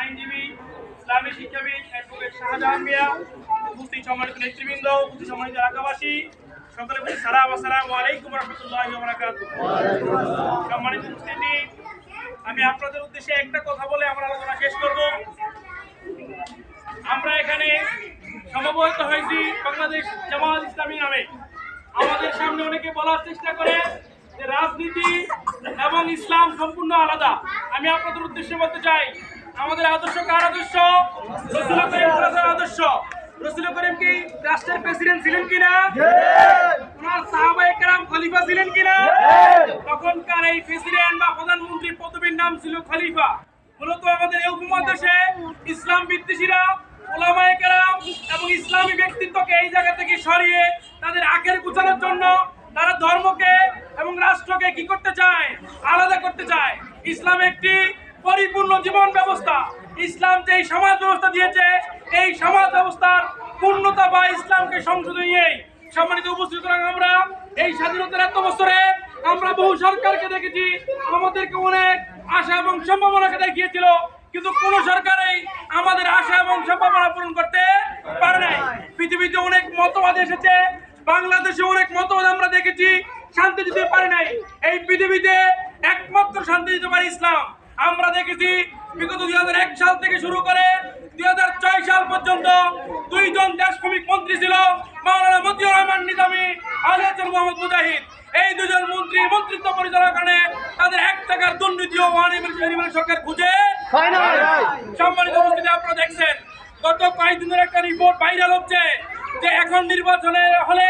আইনজীবী, ইসলামী শিক্ষাবিদ, অ্যাডভোকেট শাহজাহান মিয়া, উপস্থিত সম্মানিত নেতৃবৃন্দ, উপস্থিত সম্মানিত এলাকাবাসী, সকলে বলি সালাম আসসালামু আলাইকুম রহমতুল্লাহ সম্মানিত উপস্থিতি, আমি আপনাদের উদ্দেশ্যে একটা কথা বলে আমার আলোচনা শেষ করব। আমরা এখানে সমবেত হয়েছি বাংলাদেশ জামাত ইসলামী নামে। আমাদের সামনে অনেকে বলার চেষ্টা করে যে রাজনীতি এবং ইসলাম সম্পূর্ণ আলাদা। আমি আপনাদের উদ্দেশ্যে বলতে চাই আমাদের আদর্শ কার আদর্শ? রসুল করিম আদর্শ। রসুল করিম কি রাষ্ট্রের প্রেসিডেন্ট ছিলেন কিনা? ওনার কেরাম খলিফা ছিলেন কিনা? তখনকার এই প্রেসিডেন্ট বা প্রধানমন্ত্রী পদবীর নাম ছিল খলিফা। মূলত আমাদের এই উপমহাদেশে ইসলাম বিদ্বেষীরা ওলামায়ে কেরাম এবং ইসলামী ব্যক্তিত্বকে এই জায়গা থেকে সরিয়ে তাদের আখের গুছানোর জন্য তারা ধর্মকে এবং রাষ্ট্রকে কি করতে চায়? আলাদা করতে চায়। ইসলাম একটি পরিপূর্ণ জীবন ব্যবস্থা। ইসলাম যে সমাজ ব্যবস্থা দিয়েছে, এই সমাজ ব্যবস্থার পূর্ণতা বা ইসলামকে সংশোধন নিয়েই সম্মানিত উপস্থিত আমরা। এই স্বাধীনতার এত বছরে আমরা বহু সরকারকে দেখেছি, আমাদেরকে অনেক আশা এবং সম্ভাবনাকে দেখিয়েছিল, কিন্তু কোন সরকারই আমাদের আশা এবং সম্ভাবনা পূরণ করতে পারে নাই। পৃথিবীতে অনেক মতবাদ এসেছে, বাংলাদেশে অনেক মতবাদ আমরা দেখেছি, শান্তি দিতে পারে নাই। এই পৃথিবীতে একমাত্র শান্তি দিতে পারে ইসলাম। দেখেছি বিগত দুই এক সাল থেকে শুরু করে দুই হাজার ছয় সাল পর্যন্ত দুইজন দেশপ্রেমিক মন্ত্রী ছিল মাওলানা মতিউর রহমান নিজামী আলিয়াচল মোহাম্মদ মুজাহিদ। এই দুজন মন্ত্রী মন্ত্রিত্ব পরিচালনার কারণে তাদের এক টাকার দুর্নীতি ও অনির্বাচিত সরকার খুঁজে সম্মানিত উপস্থিতি আপনারা দেখছেন। গত কয়েকদিনের একটা রিপোর্ট ভাইরাল হচ্ছে যে এখন নির্বাচনে হলে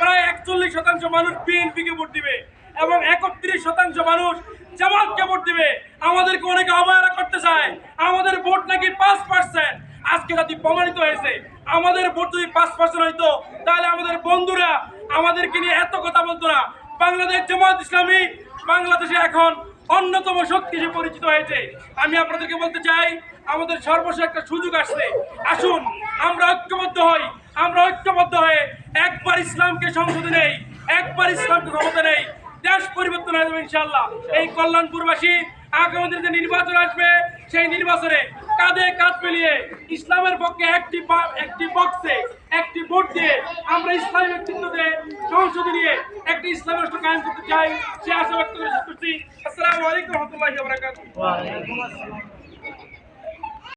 প্রায় একচল্লিশ শতাংশ মানুষ বিএনপিকে ভোট দিবে এবং একত্রিশ শতাংশ মানুষ জামাতকে ভোট দিবে। আমাদেরকে অনেকে অবহেলা করতে চায়। আমাদের ভোট নাকি পাঁচ পার্সেন্ট আজকে রাতে প্রমাণিত হয়েছে, আমাদের ভোট যদি পাঁচ পার্সেন্ট হইতো, তাহলে আমাদের বন্ধুরা আমাদেরকে নিয়ে এত কথা বলতো না। বাংলাদেশ জামাত ইসলামী বাংলাদেশে এখন অন্যতম শক্তি হিসেবে পরিচিত হয়েছে। আমি আপনাদেরকে বলতে চাই, আমাদের সর্বশেষ একটা সুযোগ আসছে। আসুন, আমরা ঐক্যবদ্ধ হই। আমরা ঐক্যবদ্ধ হয়ে একবার ইসলামকে সংসদে নেই, একবার ইসলামকে ক্ষমতা নেই। দেশ পরিবর্তন হয়ে যাবে ইনশাল্লাহ এই কল্যাণপুরবাসী আগামী দিনে যে নির্বাচন আসবে, সেই নির্বাচনে কাঁধে কাঁধ মিলিয়ে ইসলামের পক্ষে একটি একটি বক্সে একটি ভোট দিয়ে আমরা ইসলামী ব্যক্তিত্বকে সংসদে নিয়ে একটি ইসলাম রাষ্ট্র কায়েম করতে চাই, সে আশা ব্যক্ত করে শেষ করছি। আসসালামু আলাইকুম রহমতুল্লাহি